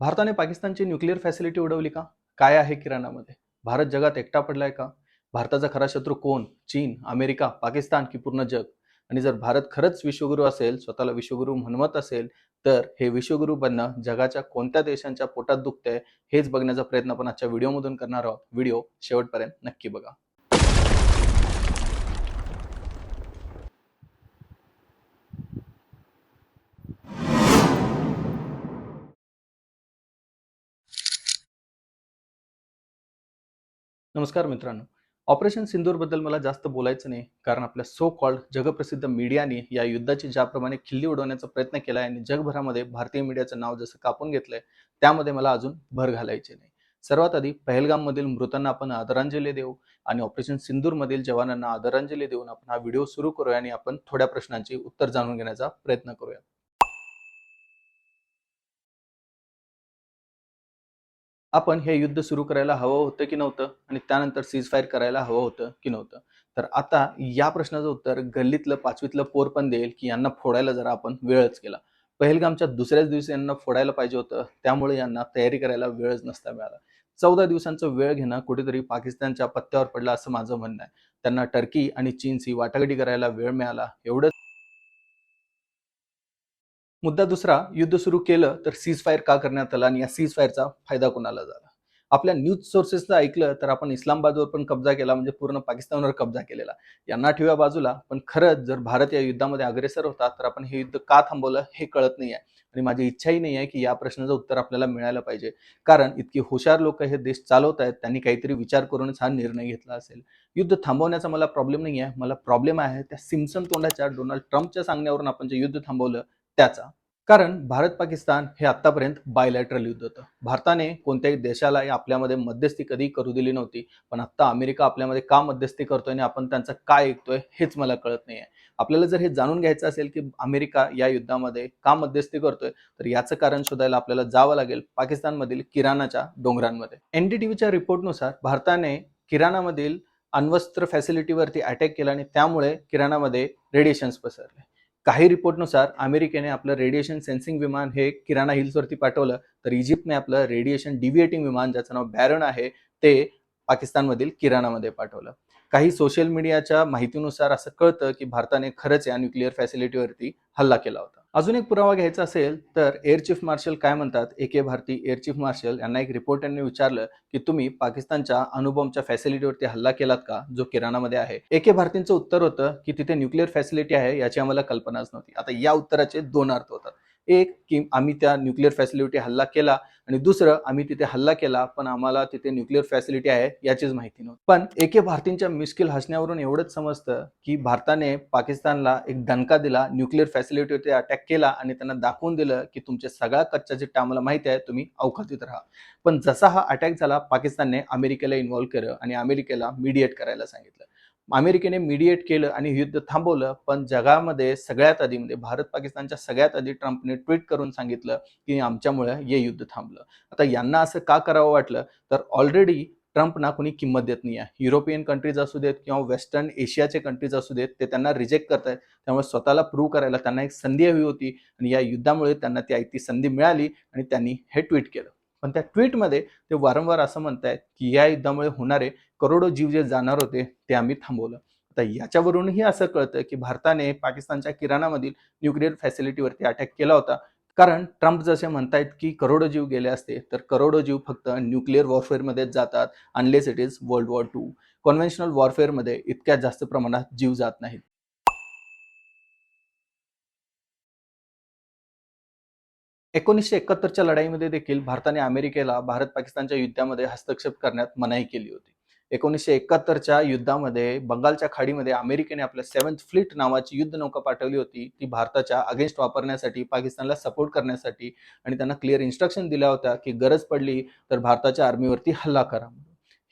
भारताने पाकिस्तानची nuclear facility उडवली का? काय आहे किराणामध्ये? भारत जगात एकटा पडलाय का? भारताचा खरा शत्रू कोण? चीन अमेरिका पाकिस्तान की पूर्ण जग? आणि जर भारत खरंच विश्वगुरू असेल स्वतःला विश्वगुरू म्हणवत असेल तर हे विश्वगुरू बनणं जगाच्या कोणत्या देशांच्या पोटात दुखतंय हेच बघण्याचा प्रयत्न आपण आजच्या व्हिडिओमधून करणार आहोत. व्हिडिओ शेवटपर्यंत नक्की बघा. नमस्कार मित्रांनो. ऑपरेशन सिंदूरबद्दल मला जास्त बोलायचं नाही कारण आपल्या सो कॉल्ड जगप्रसिद्ध मीडियाने या युद्धाची ज्याप्रमाणे खिल्ली उडवण्याचा प्रयत्न केला आहे आणि जगभरामध्ये भारतीय मीडियाचं नाव जसं कापून घेतलंय त्यामध्ये मला अजून भर घालायची नाही. सर्वात आधी पहलगाममधील मृतांना आपण आदरांजली देऊ आणि ऑपरेशन सिंदूरमधील जवानांना आदरांजली देऊन आपण हा व्हिडिओ सुरू करूया आणि आपण थोड्या प्रश्नांची उत्तर जाणून घेण्याचा प्रयत्न करूया. आपण हे युद्ध सुरू करायला हवं होतं की नव्हतं? आणि त्यानंतर सीज फायर करायला हवं होतं की नव्हतं? तर आता या प्रश्नाचं उत्तर गल्लीतलं पाचवीतलं पोर पण देईल की यांना फोडायला जरा आपण वेळच केला. पहलगामच्या दुसऱ्याच दिवशी यांना फोडायला पाहिजे होतं. त्यामुळे यांना तयारी करायला वेळच नसता मिळाला. चौदा दिवसांचा वेळ घेणं कुठेतरी पाकिस्तानच्या पत्त्यावर पडला असं माझं म्हणणं आहे. त्यांना टर्की आणि चीनची वाटाघाटी करायला वेळ मिळाला. एवढंच मुद्दा दुसरा युद्ध सुरू केलं तर सीज फायर का करण्यात आला आणि या सीज फायरचा फायदा कोणाला झाला? आपल्या न्यूज सोर्सेसचं ऐकलं तर आपण इस्लामाबादवर पण कब्जा केला म्हणजे पूर्ण पाकिस्तानवर कब्जा केलेला. यांना ठेव्या बाजूला पण खरंच जर भारत या युद्धामध्ये अग्रेसर होता तर आपण हे युद्ध का थांबवलं हे कळत नाही आहे. आणि माझी इच्छाही नाही आहे की या प्रश्नाचं उत्तर आपल्याला मिळायला पाहिजे. कारण इतकी हुशार लोक हे देश चालवत आहेत त्यांनी काहीतरी विचार करूनच हा निर्णय घेतला असेल. युद्ध थांबवण्याचा मला प्रॉब्लेम नाही आहे. मला प्रॉब्लेम आहे त्या सिम्सन तोंडाच्या डोनाल्ड ट्रम्पच्या सांगण्यावरून आपण जे युद्ध थांबवलं त्याचा. कारण भारत पाकिस्तान हे आतापर्यंत बायलॅटरल युद्ध होतं. भारताने कोणत्याही देशाला आपल्यामध्ये मध्यस्थी कधी करू दिली नव्हती पण आता अमेरिका आपल्यामध्ये का मध्यस्थी करतोय आणि आपण त्यांचं काय ऐकतोय हेच मला कळत नाही आहे आपल्याला जर हे जाणून घ्यायचं असेल की अमेरिका या युद्धामध्ये का मध्यस्थी करतोय तर याचं कारण शोधायला आपल्याला जावं लागेल पाकिस्तानमधील किराणाच्या डोंगरांमध्ये. एनडीटीव्हीच्या रिपोर्टनुसार भारताने किराणामधील अण्वस्त्र फॅसिलिटीवरती अटॅक केला आणि त्यामुळे किराणामध्ये रेडिएशन्स पसरले. काही रिपोर्टनुसार अमेरिकेने आपलं रेडिएशन सेन्सिंग विमान हे किराणा हिल्सवरती पाठवलं तर इजिप्तने आपलं रेडिएशन डिव्हिएटिंग विमान ज्याचं नाव बॅरन आहे ते पाकिस्तानमधील किराणामध्ये पाठवलं. काही सोशल मीडियाच्या माहितीनुसार असं कळतं की भारताने खरंच या न्यूक्लिअर फॅसिलिटीवरती हल्ला केला होता. अजून एक पुरावा घ्यायचा असेल तर एअर चीफ मार्शल काय म्हणतात? A K Bharti air chief marshal यांना एक रिपोर्टरने विचारलं की तुम्ही पाकिस्तानच्या अणुबॉम्बच्या फॅसिलिटीवरती हल्ला केलात का? जो किराणामध्ये आहे. ए के भारतींचं उत्तर होतं की तिथे न्यूक्लिअर फॅसिलिटी आहे याची आम्हाला कल्पनाच नव्हती. आता या उत्तराचे दोन अर्थ होतात. एक की आम्ही त्या न्यूक्लिअर फॅसिलिटी हल्ला केला आणि दुसरं आम्ही तिथे हल्ला केला पण आम्हाला तिथे न्यूक्लिअर फॅसिलिटी आहे याचीच माहिती नव्हती. पण एके भारतींच्या मिस्किल हसण्यावरून एवढंच समजतं की भारताने पाकिस्तानला एक दणका दिला न्यूक्लिअर फॅसिलिटीवरती अटॅक केला आणि त्यांना दाखवून दिलं की तुमच्या सगळा कच्चा चिट्टा आम्हाला माहिती आहे तुम्ही अवकातीत राहा. पण जसा हा अटॅक झाला पाकिस्तानने अमेरिकेला इन्व्हॉल्व्ह केलं आणि अमेरिकेला मीडिएट करायला सांगितलं. अमेरिकेने मीडिएट केलं आणि युद्ध थांबवलं पण जगामध्ये सगळ्यात आधी म्हणजे भारत पाकिस्तानच्या सगळ्यात आधी ट्रम्पने ट्विट करून सांगितलं की आमच्यामुळे हे युद्ध थांबलं. आता यांना असं का करावं वाटलं? तर ऑलरेडी ट्रम्पना कोणी किंमत देत नाही आहे युरोपियन कंट्रीज असू देत किंवा वेस्टर्न एशियाचे कंट्रीज असू देत ते त्यांना रिजेक्ट करत आहेत त्यामुळे स्वतःला प्रूव्ह करायला त्यांना एक संधी हवी होती आणि या युद्धामुळे त्यांना ती ती संधी मिळाली आणि त्यांनी हे ट्विट केलं. पण त्या ट्विटमध्ये ते वारंवार असं म्हणतायत की या युद्धामुळे होणारे करोडो जीव जे जाणार होते ते आम्ही थांबवलं. आता याच्यावरूनही असं कळतं की भारताने पाकिस्तानच्या किराणामधील न्यूक्लिअर फॅसिलिटीवरती अटॅक केला होता. कारण ट्रम्प जसे म्हणतायत की करोडो जीव गेले असते तर करोडो जीव फक्त न्यूक्लिअर वॉरफेअरमध्येच जातात unless it is world war two conventional वॉरफेअरमध्ये इतक्या जास्त प्रमाणात जीव जात नाहीत. एकोणीसशे एकाहत्तरच्या लढाईमध्ये देखील भारताने अमेरिकेला भारत पाकिस्तानच्या युद्धामध्ये हस्तक्षेप करण्यात मनाई केली होती. एकोणीसशे एकाहत्तरच्या युद्धामध्ये बंगालच्या खाडीमध्ये अमेरिकेने आपल्या सेव्हन्थ फ्लीट नावाची युद्ध नौका पाठवली होती. ती भारताच्या अगेन्स्ट वापरण्यासाठी पाकिस्तानला सपोर्ट करण्यासाठी आणि त्यांना क्लिअर इन्स्ट्रक्शन दिल्या होत्या की गरज पडली तर भारताच्या आर्मीवरती हल्ला करा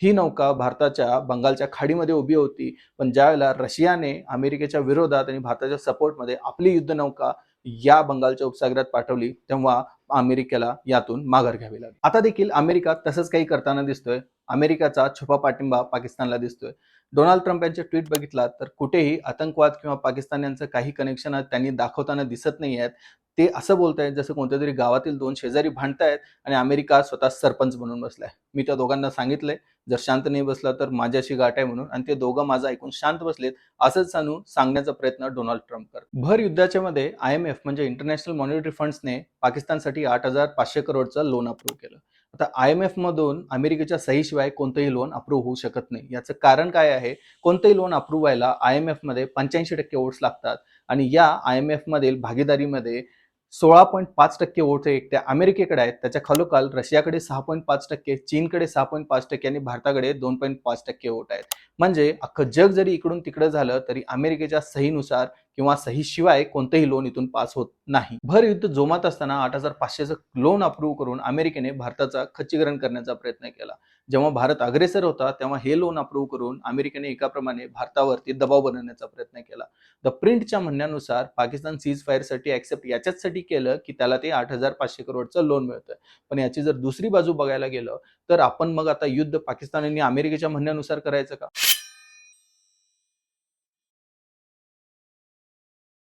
ही नौका भारताच्या बंगालच्या खाडीमध्ये उभी होती. पण ज्यावेळेला रशियाने अमेरिकेच्या विरोधात आणि भारताच्या सपोर्टमध्ये आपली युद्ध नौका या बंगालच्या उपसागरात पाठवली तेव्हा अमेरिकेला यातून माघार घ्यावी लागली. आता देखील अमेरिका तसंच काही करताना दिसतोय. अमेरिकाचा छुपा पाठिंबा पाकिस्तानला दिसतोय. डोनाल्ड ट्रम्प यांचे ट्विट बघितला तर कुठेही आतंकवाद किंवा पाकिस्तान यांचं काही कनेक्शन त्यांनी दाखवताना दिसत नाही आहेत ते असं बोलतायत जसं कोणत्या तरी गावातील दोन शेजारी भांडतायत आणि अमेरिका स्वतः सरपंच बनून बसलाय. मी त्या दोघांना सांगितलंय जर शांत नाही बसला तर माझ्याशी गाठ आहे म्हणून आणि ते दोघं माझं ऐकून शांत बसलेत असंच सांगून सांगण्याचा प्रयत्न डोनाल्ड ट्रम्प करत भर युद्धाच्या मध्ये आय एम एफ म्हणजे इंटरनॅशनल मॉनिटरी फंड्सने पाकिस्तानसाठी आठ हजार पाचशे करोडचं लोन अप्रूव्ह केलं. आता आय एम एफ मधून अमेरिकेच्या सहीशिवाय कोणतंही लोन अप्रूव्ह होऊ शकत नाही. याचं कारण काय आहे? कोणतंही लोन अप्रूव्ह व्हायला आय एम एफमध्ये पंच्याऐंशी टक्के वोट्स लागतात. आणि या आय एम एफ मधील भागीदारीमध्ये सोळा पॉईंट पाच टक्के वोट हे एकट्या अमेरिकेकडे आहेत. त्याच्या खालोखाल रशियाकडे सहा पॉईंट पाच टक्के चीनकडे सहा पॉईंट पाच टक्के आणि भारताकडे दोन पॉईंट पाच टक्के वोट आहेत. म्हणजे अख्खं जग जरी इकडून तिकडे झालं तरी अमेरिकेच्या सहीनुसार किंवा सहीशिवाय कोणतंही लोन इथून पास होत नाही. भर युद्ध जोमात असताना आठ हजार पाचशेचं लोन अप्रूव्ह करून अमेरिकेने भारताचा खच्चीकरण करण्याचा प्रयत्न केला. जेव्हा भारत अग्रेसर होता तेव्हा हे लोन अप्रूव्ह करून अमेरिकेने एकाप्रमाणे भारतावरती दबाव बनवण्याचा प्रयत्न केला. द प्रिंटच्या म्हणण्यानुसार पाकिस्तान सीज फायरसाठी ऍक्सेप्ट याच्याचसाठी केलं की त्याला ते आठ हजार पाचशे करोडचं लोन मिळतं. पण याची जर दुसरी बाजू बघायला गेलं तर आपण मग आता युद्ध पाकिस्तान आणि अमेरिकेच्या म्हणण्यानुसार करायचं का?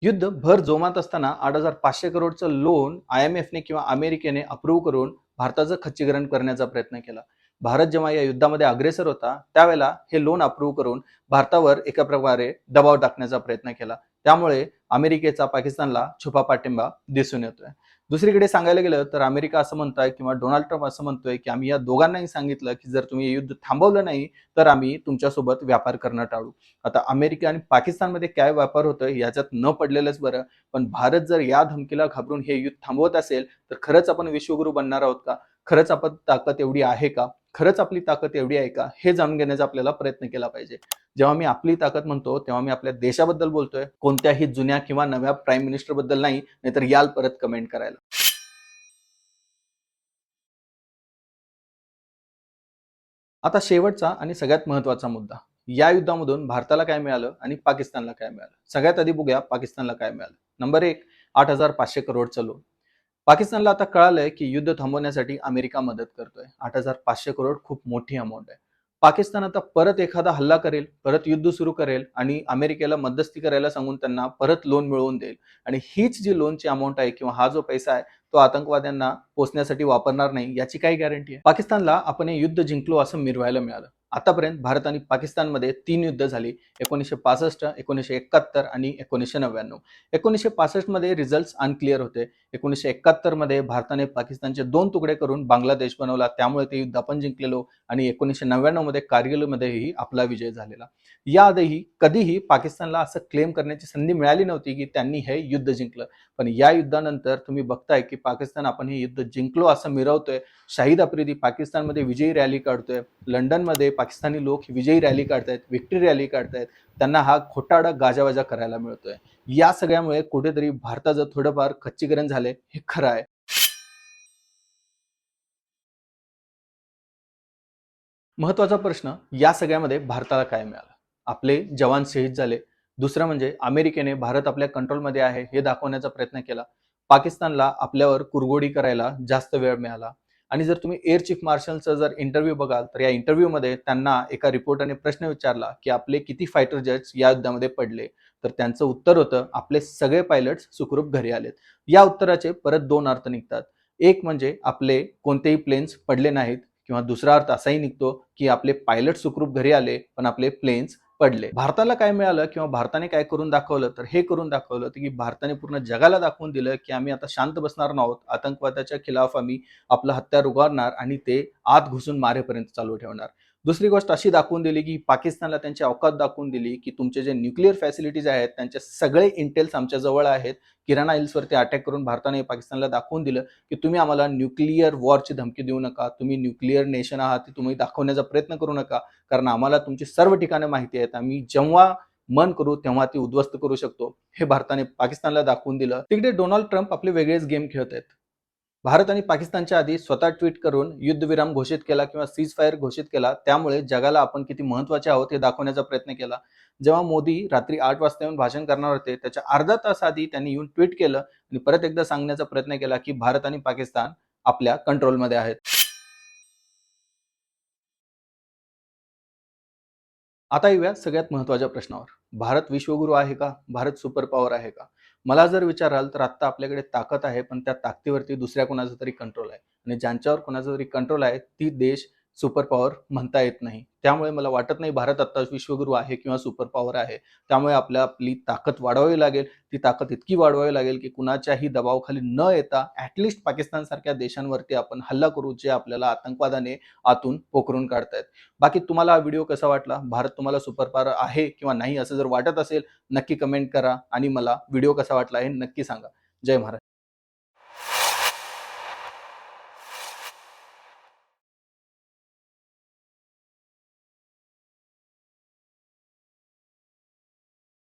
युद्ध भर जोमात असताना आठ हजार पाचशे करोडचं लोन आय एम एफने किंवा अमेरिकेने अप्रूव्ह करून भारताचं खच्चीकरण करण्याचा प्रयत्न केला. भारत जेव्हा या युद्धामध्ये अग्रेसर होता त्यावेळेला हे लोन अप्रूव्ह करून भारतावर एका प्रकारे दबाव टाकण्याचा प्रयत्न केला. त्यामुळे अमेरिकेचा पाकिस्तानला छुपा पाठिंबा दिसून येतोय. दुसरीकडे सांगायला गेलं तर अमेरिका असं म्हणतोय किंवा डोनाल्ड ट्रम्प असं म्हणतोय की आम्ही या दोघांनाही सांगितलं की जर तुम्ही युद्ध थांबवलं नाही तर आम्ही तुमच्यासोबत व्यापार करणं टाळू. आता अमेरिका आणि पाकिस्तानमध्ये काय व्यापार होतोय याच्यात न पडलेलंच बरं पण भारत जर या धमकीला घाबरून हे युद्ध थांबवत असेल तर खरंच आपण विश्वगुरू बनणार आहोत का? खरंच आपण ताकद एवढी आहे का? खरंच आपली ताकद एवढी आहे का? हे जाणून घेण्याचा आपल्याला प्रयत्न केला पाहिजे. जेव्हा मी आपली ताकद म्हणतो तेव्हा मी आपल्या देशाबद्दल बोलतोय. कोणत्याही जुन्या किंवा नव्या प्राईम मिनिस्टरबद्दल नाही नाहीतर याल परत कमेंट करायला. आता शेवटचा आणि सगळ्यात महत्त्वाचा मुद्दा. या युद्धामधून भारताला काय मिळालं आणि पाकिस्तानला काय मिळालं? सगळ्यात आधी बघूया पाकिस्तानला काय मिळालं. नंबर एक आठ हजार पाचशे करोडचं लोन पाकिस्तानला आता कळालंय की युद्ध थांबवण्यासाठी अमेरिका मदत करतोय. आठ हजार पाचशे करोड खूप मोठी अमाऊंट आहे. पाकिस्तान आता परत एखादा हल्ला करेल परत युद्ध सुरू करेल आणि अमेरिकेला मध्यस्थी करायला सांगून त्यांना परत लोन मिळवून देईल. आणि हीच जी लोनची अमाऊंट आहे किंवा हा जो पैसा आहे तो आतंकवाद्यांना पोचण्यासाठी वापरणार नाही याची काही गॅरंटी आहे. पाकिस्तानला आपण हे युद्ध जिंकलो असं मिरवायला मिळालं. आतापर्यंत भारत आणि पाकिस्तानमध्ये तीन युद्ध झाली. एकोणीसशे पासष्ट एकोणीसशे एकाहत्तर आणि एकोणीसशे नव्याण्णव. एकोणीसशे पासष्टमध्ये रिझल्ट अनक्लिअर होते. एकोणीसशे एकाहत्तरमध्ये भारताने पाकिस्तानचे दोन तुकडे करून बांगलादेश बनवला. त्यामुळे ते युद्ध आपण जिंकलेलो आणि एकोणीसशे नव्याण्णवमध्ये कारगिलमध्येही आपला विजय झालेला. याआधीही कधीही पाकिस्तानला असं क्लेम करण्याची संधी मिळाली नव्हती की त्यांनी हे युद्ध जिंकलं. पण या युद्धानंतर तुम्ही बघताय की पाकिस्तान आपण हे युद्ध जिंकलो असं मिरवतोय. शाहिद आफ्रिदी पाकिस्तानमध्ये विजयी रॅली काढतोय. लंडनमध्ये पाकिस्तानी लोक विजयी रॅली काढतायत विक्ट्री रॅली काढतायत त्यांना हा खोटाडा गाजावाजा करायला मिळतोय. या सगळ्यामुळे कुठेतरी भारताचं थोडंफार खच्चीकरण झालंय हे खरं आहे. महत्त्वाचा प्रश्न या सगळ्यामध्ये भारताला काय मिळालं? आपले जवान शहीद झाले. दुसरं म्हणजे अमेरिकेने भारत आपल्या कंट्रोलमध्ये आहे हे दाखवण्याचा प्रयत्न केला. पाकिस्तानला आपल्यावर कुरगोडी करायला जास्त वेळ मिळाला. आणि जर तुम्ही एअर चीफ मार्शलचा जर इंटरव्ह्यू बघाल तर या इंटरव्ह्यूमध्ये त्यांना एका रिपोर्टरने प्रश्न विचारला की आपले किती फायटर जेट्स या युद्धामध्ये पडले? तर त्यांचं उत्तर होतं आपले सगळे पायलट्स सुखरूप घरी आलेत. या उत्तराचे परत दोन अर्थ निघतात. एक म्हणजे आपले कोणतेही प्लेन्स पडले नाहीत किंवा दुसरा अर्थ असाही निघतो की आपले पायलट सुखरूप घरी आले पण आपले प्लेन्स पडले. भारताला काय मिळालं किंवा भारताने काय करून दाखवलं तर हे करून दाखवलं की भारताने पूर्ण जगाला दाखवून दिलं की आम्ही आता शांत बसणार नाहोत आतंकवादाच्या खिलाफ आम्ही आपलं हत्यार उगारणार आणि ते आत घुसून मारेपर्यंत चालू ठेवणार. दुसरी गोष्ट अशी दाखवून दिली की पाकिस्तानला त्यांची अवकात दाखवून दिली की तुमचे जे न्यूक्लिअर फॅसिलिटीज आहेत त्यांचे सगळे इंटेल्स आमच्या जवळ आहेत. किराणा हिल्सवरती अटॅक करून भारताने पाकिस्तानला दाखवून दिलं की तुम्ही आम्हाला न्यूक्लिअर वॉरची धमकी देऊ नका तुम्ही न्यूक्लिअर नेशन आहात ते तुम्ही दाखवण्याचा प्रयत्न करू नका. कारण आम्हाला तुमची सर्व ठिकाणं माहिती आहेत. आम्ही जेव्हा मन करू तेव्हा ती उद्ध्वस्त करू शकतो. हे भारताने पाकिस्तानला दाखवून दिलं. तिकडे डोनाल्ड ट्रम्प आपले वेगळेच गेम खेळत आहेत. भारत आणि पाकिस्तानच्या आधी स्वतः ट्विट करून युद्धविराम घोषित केला किंवा सीज फायर घोषित केला त्यामुळे जगाला आपण किती महत्त्वाचे आहोत हे दाखवण्याचा प्रयत्न केला. जेव्हा मोदी रात्री आठ वाजता येऊन भाषण करणार होते त्याच्या अर्धा तास आधी त्यांनी येऊन ट्विट केलं आणि परत एकदा सांगण्याचा प्रयत्न केला की भारत आणि पाकिस्तान आपल्या कंट्रोलमध्ये आहेत. आता येऊया सगळ्यात महत्त्वाच्या प्रश्नावर. भारत विश्वगुरू आहे का? भारत सुपर पॉवर आहे का? मला जर विचाराल तर आत्ता आपल्याकडे ताकद आहे पण त्या ताकदीवरती दुसऱ्या कोणाचा तरी कंट्रोल आहे. आणि ज्यांच्यावर कोणाचा तरी कंट्रोल आहे ती देश सुपर पॉवर म्हणता येत नाही. त्यामुळे मला वाटत नाही भारत आत्ता विश्वगुरू आहे किंवा सुपर पॉवर आहे. त्यामुळे आपल्या आपली ताकद वाढवावी लागेल. ती ताकद इतकी वाढवावी लागेल की कुणाच्याही दबावाखाली न येता ॲटलिस्ट पाकिस्तानसारख्या देशांवरती आपण हल्ला करू जे आपल्याला आतंकवादाने आतून पोखरून काढतायत. बाकी तुम्हाला हा व्हिडिओ कसा वाटला? भारत तुम्हाला सुपर पॉवर आहे किंवा नाही असं जर वाटत असेल नक्की कमेंट करा आणि मला व्हिडिओ कसा वाटला हे नक्की सांगा. जय महाराज.